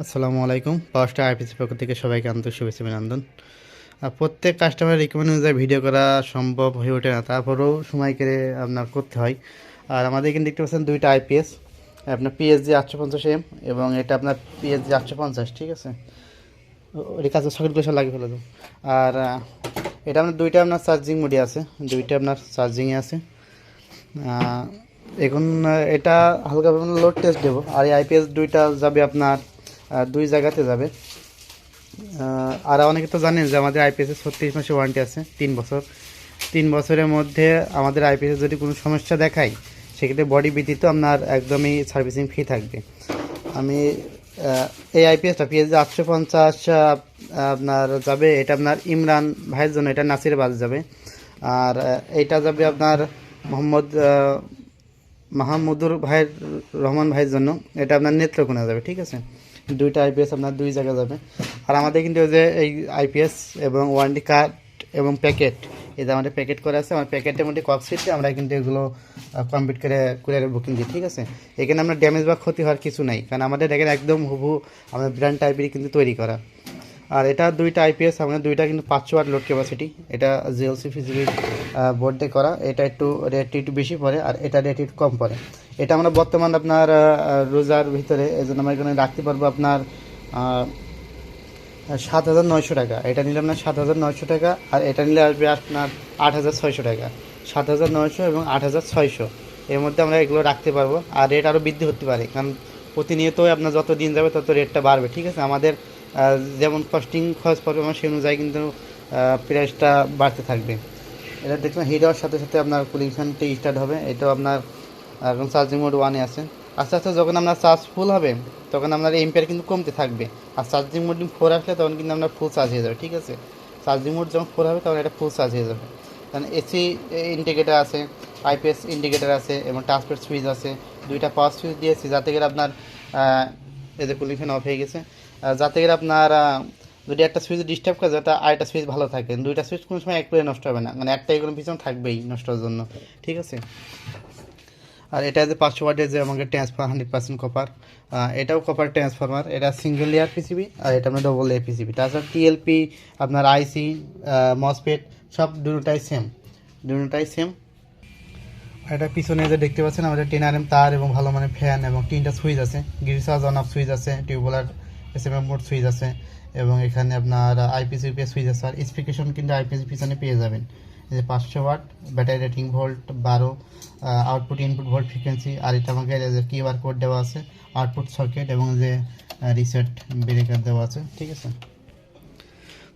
আসসালামু আলাইকুম। পাওয়ারস্টার আইপিসি পক্ষ থেকে সবাইকে আন্তরিক শুভেচ্ছা অভিনন্দন। আর প্রত্যেক কাস্টমার রিকমেন্ড অনুযায়ী ভিডিও করা সম্ভব হয়ে ওঠে না, তারপরেও সময় করে আপনার করতে হয়। আর আমাদের এখানে দেখতে পাচ্ছেন দুইটা আইপিএস, আপনার পিএসজি আটশো পঞ্চাশ এম এবং এটা আপনার পিএসজি আটশো পঞ্চাশ, ঠিক আছে? ওই কাছে সকেটগুলো সব লাগিয়ে ফেলে দেবো। আর এটা আপনার দুইটা আপনার চার্জিং মোডে আছে, দুইটা আপনার চার্জিংয়ে আছে। এখন এটা হালকা লোড টেস্ট দেবো। আর এই আইপিএস দুইটা যাবে আপনার দুই জায়গাতে যাবে। আর অনেকে তো জানেন যে আমাদের আইপিএসের ছত্রিশ মাসে ওয়ারেন্টি আছে, তিন বছর। তিন বছরের মধ্যে আমাদের আইপিএসের যদি কোনো সমস্যা দেখায়, সেক্ষেত্রে বডি ব্যতীত আপনার একদমই সার্ভিসিং ফ্রি থাকবে। আমি এই আইপিএসটা পিএসজি আটশো পঞ্চাশ আপনার যাবে, এটা আপনার ইমরান ভাইয়ের জন্য, এটা নাসির বাজ যাবে। আর এইটা যাবে আপনার মোহাম্মদ মাহমুদুর ভাইয়ের, রহমান ভাইয়ের জন্য, এটা আপনার নেত্রকোনা যাবে, ঠিক আছে? দুইটা আইপিএস আপনার দুই জায়গা যাবে। আর আমাদের কিন্তু যে এই আইপিএস এবং ওয়ারেন্টি কার্ড এবং প্যাকেট এই যে আমাদের প্যাকেট করে আছে, আমার প্যাকেটের মধ্যে কক্সিটে আমরা কিন্তু এগুলো কমপ্লিট করে কুরিয়ারে বুকিং দিই, ঠিক আছে? এখানে আমরা ড্যামেজ বা ক্ষতি হওয়ার কিছু নাই, কারণ আমাদের এখানে একদম হুবহু আমাদের ব্র্যান্ড টাইপেরই কিন্তু তৈরি করা। আর এটা দুইটা আইপিএস আমাদের দুইটা কিন্তু পাঁচশো আট লোড ক্যাপাসিটি এটা জিএলসি ফিজিবি বোর্ডে করা, এটা একটু রেট একটু বেশি পড়ে, আর এটা রেট একটু কম পড়ে। এটা আমরা বর্তমান আপনার রোজার ভিতরে এই জন্য আমরা এখানে রাখতে পারব আপনার সাত হাজার নয়শো টাকা। এটা নিলে আপনার সাত হাজার নয়শো টাকা, আর এটা নিলে আসবে আপনার আট হাজার ছয়শো টাকা। সাত হাজার নয়শো এবং আট হাজার ছয়শো। এর মধ্যে আমরা এগুলো রাখতে পারব, আর রেট আরও বৃদ্ধি হতে পারে, কারণ প্রতিনিয়তই আপনার যত দিন যাবে তত রেটটা বাড়বে, ঠিক আছে? আমাদের যেমন কস্টিং খরচ পড়বে আমার সেই অনুযায়ী কিন্তু প্রাইসটা বাড়তে থাকবে। এটা দেখবেন হিট হওয়ার সাথে সাথে আপনার কুলিং ফ্যানটি স্টার্ট হবে। এটাও আপনার এখন চার্জিং মোড ওয়ানে আছে। আস্তে আস্তে যখন আপনার চার্জ ফুল হবে, তখন আপনার এম্পিয়ার কিন্তু কমতে থাকবে। আর চার্জিং মোড ফোর আসলে তখন কিন্তু আপনার ফুল চার্জ হয়ে যাবে, ঠিক আছে? চার্জিং মোড যখন ফোর হবে, তখন এটা ফুল চার্জ হয়ে যাবে। কারণ এসি ইন্ডিকেটার আছে আইপিএস ইন্ডিকেটার আছে, এবং টাচপ্যাড সুইচ আছে। দুইটা পাওয়ার সুইচ দিয়েছি, যাতে করে আপনার এই যে কুলিং ফ্যান অফ হয়ে গেছে। যাতে করে আপনার যদি একটা সুইচ ডিস্টার্ব করে যাতে আরেকটা সুইচ ভালো থাকে। দুইটা সুইচ কোনো সময় এক করে নষ্ট হবে না। মানে একটা এগুলো পিছনে থাকবেই নষ্ট হওয়ার জন্য, ঠিক আছে? আর এটা যে পাঁচশো ওয়াটের যে আমাকে ট্রান্সফার হান্ড্রেড পার্সেন্ট কপার এটাও কপার ট্রান্সফরমার এটা সিঙ্গেল লেয়ার পিসিবি আর এটা আপনার ডবল লেয়ার পিসিবি তাছাড়া টিএলপি আপনার আইসি মসপেট সব দুটোটাই সেম দুটোটাই সেম এটা পিছনে যে দেখতে পাচ্ছেন, আমাদের টেন আর এম তার এবং ভালো মানে ফ্যান এবং তিনটা সুইচ আছে। গ্রিল চার্জ অন অফ সুইচ আছে টিউবওয়েলার S M M mode switch আছে এবং এখানে আপনার আইপিসি সুইচ আছে। আর স্পেকেশন কিন্তু আইপিসি পিছনে পেয়ে যাবেন। যে পাঁচশো ওয়াট ব্যাটারি রেটিং ভোল্ট বারো আউটপুট ইনপুট ভোল্ট ফ্রিকোয়েন্সি আর এটা আমাকে কিউআর কোড দেওয়া আছে আউটপুট সকেট এবং যে রিসেট ব্রেকার দেওয়া আছে, ঠিক আছে?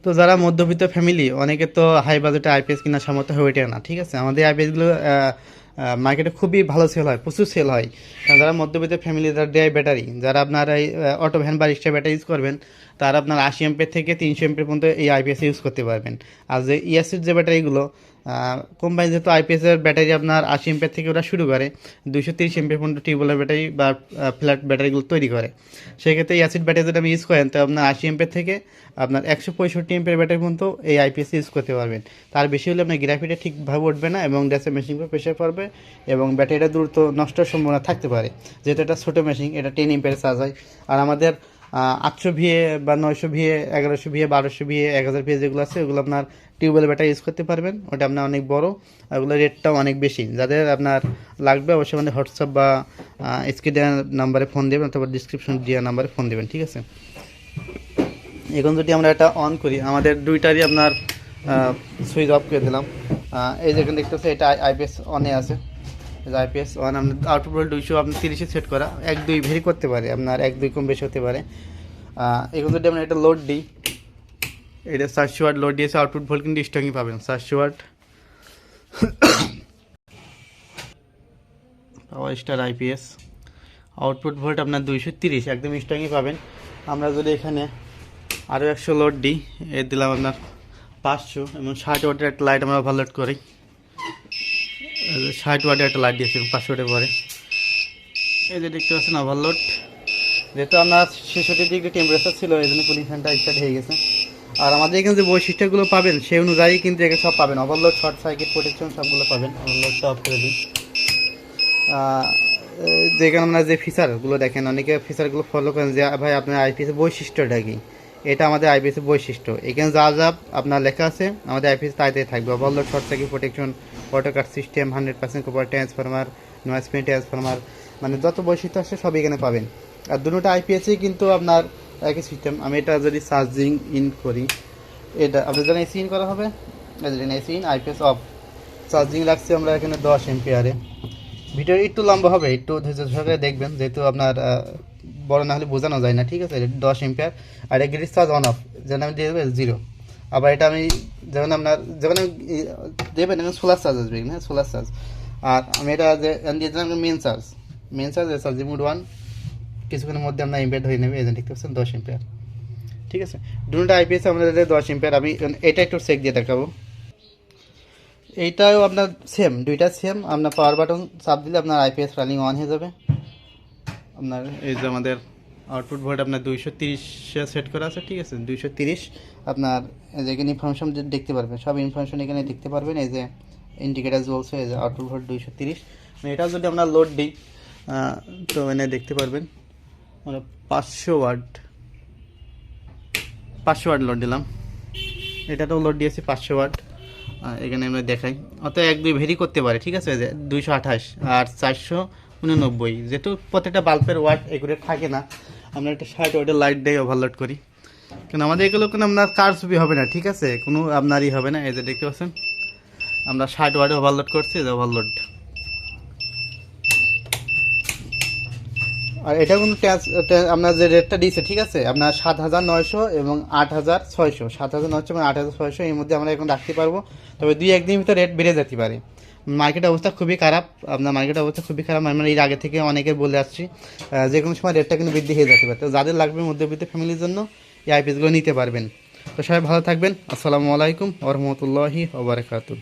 তো যারা মধ্যবিত্ত ফ্যামিলি অনেকে তো হাই বাজেটে আইপিএস কেনার সামর্থ্য হয়ে ওঠে না, ঠিক আছে? আমাদের আইপিএসগুলো মার্কেটে খুবই ভালো সেল হয়, প্রচুর সেল হয়। যারা মধ্যবিত্ত ফ্যামিলি যারা ডেয়াই ব্যাটারি যারা আপনার এই অটো ভ্যান বা রিক্সা ব্যাটারি ইউজ করবেন তারা আপনার আশি এমপের থেকে তিনশো এমপের পর্যন্ত এই আইপিএস ইউজ করতে পারবেন। আর যে ইয়াসির যে ব্যাটারিগুলো কোম্পানি যেহেতু আইপিএসের ব্যাটারি আপনার আশি এমপের থেকে ওরা শুরু করে দুশো তিরিশ এমপের পর্যন্ত টিউবওয়েলের ব্যাটারি বা ফ্ল্যাট ব্যাটারিগুলো তৈরি করে। সেক্ষেত্রে অ্যাসিড ব্যাটারি যদি আপনি ইউজ করেন, তো আপনার আশি এমপের থেকে আপনার একশো পঁয়ষট্টি এমপের ব্যাটারি পর্যন্ত এই আইপিএস ইউজ করতে পারবেন। তার বেশি হলে আপনার গ্রাফিটা ঠিকভাবে উঠবে না এবং গ্যাসের মেশিন উপর প্রেশার পড়বে এবং ব্যাটারিটা দ্রুত নষ্টের সম্ভাবনা থাকতে পারে। যেহেতু এটা ছোটো মেশিন এটা টেন এমপের চার্জ হয়। আর আমাদের আটশো ভিএ বা নয়শো ভিএ, এগারোশো ভিএ, বারোশো ভিএ, এক হাজার ভিএ যেগুলো আছে, ওগুলো আপনার টিউবওয়েল ব্যাটারি ইউজ করতে পারবেন। ওটা আপনার অনেক বড়, আর ওগুলোর রেটটাও অনেক বেশি। যাদের আপনার লাগবে অবশ্যই আমাদের হোয়াটসঅ্যাপ বা স্ক্রিন নাম্বারে ফোন দেবেন অথবা ডিসক্রিপশন দেওয়া নাম্বারে ফোন দেবেন, ঠিক আছে? এখন যদি আমরা এটা অন করি, আমাদের দুইটারই আপনার সুইচ অফ করে দিলাম। এই যেখানে দেখতেছে এটা আইপিএস অনে আছে। আইপিএস ওয়ান আপনার আউটপুট ভোল্ট দুইশো আপনার তিরিশে সেট করা। এক, দুই ভেরি করতে পারে, আপনার এক, দুই কম বেশি হতে পারে। এখন যদি আমরা এটা লোড দিই এটা চারশো ওয়াট লোড দিয়েছে আউটপুট ভোল্ট কিন্তু স্ট্রংই পাবেন। চারশো watt power star IPS output volt আপনার দুইশো তিরিশ, একদম স্ট্রংই পাবেন। আমরা যদি এখানে আরও একশো লোড দিই এর দিলাম আপনার পাঁচশো এবং ষাট ওয়াটের একটা লাইট আমরা ওভারলোড করি। ষাট ওয়াটের একটা লাইট দিয়েছি পাঁচশো ওয়াটের পরে। এই যে দেখতে পাচ্ছেন ওভারলোড যেহেতু আপনার ছেষট্টি ডিগ্রি টেম্পারেচার ছিল এই জন্য কুলিং ফ্যানটা স্টার্ট হয়ে গেছে। আর আমাদের এখানে যে বৈশিষ্ট্যগুলো পাবেন সেই অনুযায়ী কিন্তু এখানে সব পাবেন। ওভারলোড শর্ট সার্কিট প্রোটেকশন সবগুলো পাবেন। ওভারলোডটা অফ করে আহ, যেখানে আমরা যে ফিচারগুলো দেখেন অনেকে ফিচারগুলো ফলো করেন যে ভাই আপনার আইপিএস বৈশিষ্ট্যটা কি? এটা আমাদের আইপিএস বৈশিষ্ট্য। এখানে যা যা আপনার লেখা আছে, আমাদের আইপিএস তাই তাই থাকবে। Overload short circuit protection cut system hundred percent copper transformer noise spin transformer মানে যত বৈশিষ্ট্য আছে সব এখানে পাবেন। আর দুটো আইপিএসই কিন্তু আপনার একই সিস্টেম আমি এটা যদি চার্জিং ইন করি, এটা আপনার জন্য এসি ইন করা হবে। AC in IPS off charging রাখছি আমরা এখানে দশ এমপিআরে ভিডিও একটু লম্বা হবে, একটু ধৈর্য সহকারে দেখবেন, যেহেতু আপনার বড় না হলে বোঝানো যায় না, ঠিক আছে? এটা দশ এমপিআর আর এক গ্রিস চার্জ অন অফ যেন আমি দিয়ে দেবো জিরো আবার এটা আমি, যেমন আপনার, যেমন আমি দেবেন সোলার চার্জ আসবে হ্যাঁ সোলার চার্জ আর আমি এটা যে, আমি দিয়ে দিলাম main charge main charge charge mode one কিছুক্ষণের মধ্যে আপনার এমপিআর হয়ে নেবে যে দেখতে পাচ্ছেন, দশ এম্পিয়ার ঠিক আছে? দুটো আইপিএস আমাদের দশ এমপিআর আমি, এটা একটু চেক দিয়ে দেখাবো। এইটাও আপনার সেম দুইটা সেম আপনার পাওয়ার বাটন চাপ দিলে আপনার আইপিএস রানিং অন হয়ে যাবে। আপনার এই যে আমাদের আউটপুট ভোল্ট আপনার দুইশো তিরিশে সেট করা আছে, ঠিক আছে? দুইশো তিরিশ, আপনার যে এখানে ইনফরমেশন দেখতে পারবেন, সব ইনফরমেশন এখানে দেখতে পারবেন, এই যে ইন্ডিকেটার জ্বলছে এই যে আউটপুট ভোল্ট দুইশো তিরিশ। এটাও যদি আমরা লোড দিই তো এনে দেখতে পারবেন মানে পাঁচশো ওয়াট পাঁচশো ওয়াট লোড দিলাম। এটাতেও লোড দিয়েছি পাঁচশো আর এখানে আমরা দেখাই। অত এক দুই ভেরি করতে পারে, ঠিক আছে? দুইশো আঠাশ আর চারশো উননব্বই। যেহেতু প্রত্যেকটা বাল্বের ওয়াট এগুলো থাকে না, আমরা একটা ষাট ওয়াটের লাইট দিয়ে ওভারলোড করি। কেন আমাদের এগুলো কোনো আপনার কার ছবি হবে না, ঠিক আছে? কোনো আপনারই হবে না, এই যে দেখতে পাচ্ছেন? আমরা ষাট ওয়াটে ওভারলোড করছি যে ওভারলোড আর এটা কোনো ট্যাক্স আপনার যে রেটটা দিয়েছে, ঠিক আছে? আপনার সাত হাজার নয়শো এবং আট হাজার ছয়শো। সাত হাজার নয়শো এবং আট হাজার ছয়শো এর মধ্যে আমরা এখন রাখতে পারব। তবে দুই একদিন ভিতরে রেট বেড়ে যেতে পারে। মার্কেটের অবস্থা খুবই খারাপ। আপনার মার্কেটের অবস্থা খুবই খারাপ। আমরা এর আগে থেকে অনেকে বলে আসছি যে কোনো সময় রেটটা কিন্তু বৃদ্ধি হয়ে যেতে পারে। তো যাদের লাগবে মধ্যবিত্ত ফ্যামিলির জন্য এই আইপিএসগুলো নিতে পারবেন। তো সবাই ভালো থাকবেন। আসসালামু আলাইকুম ওরহমতুল্লাহি ওবরাকাতুহ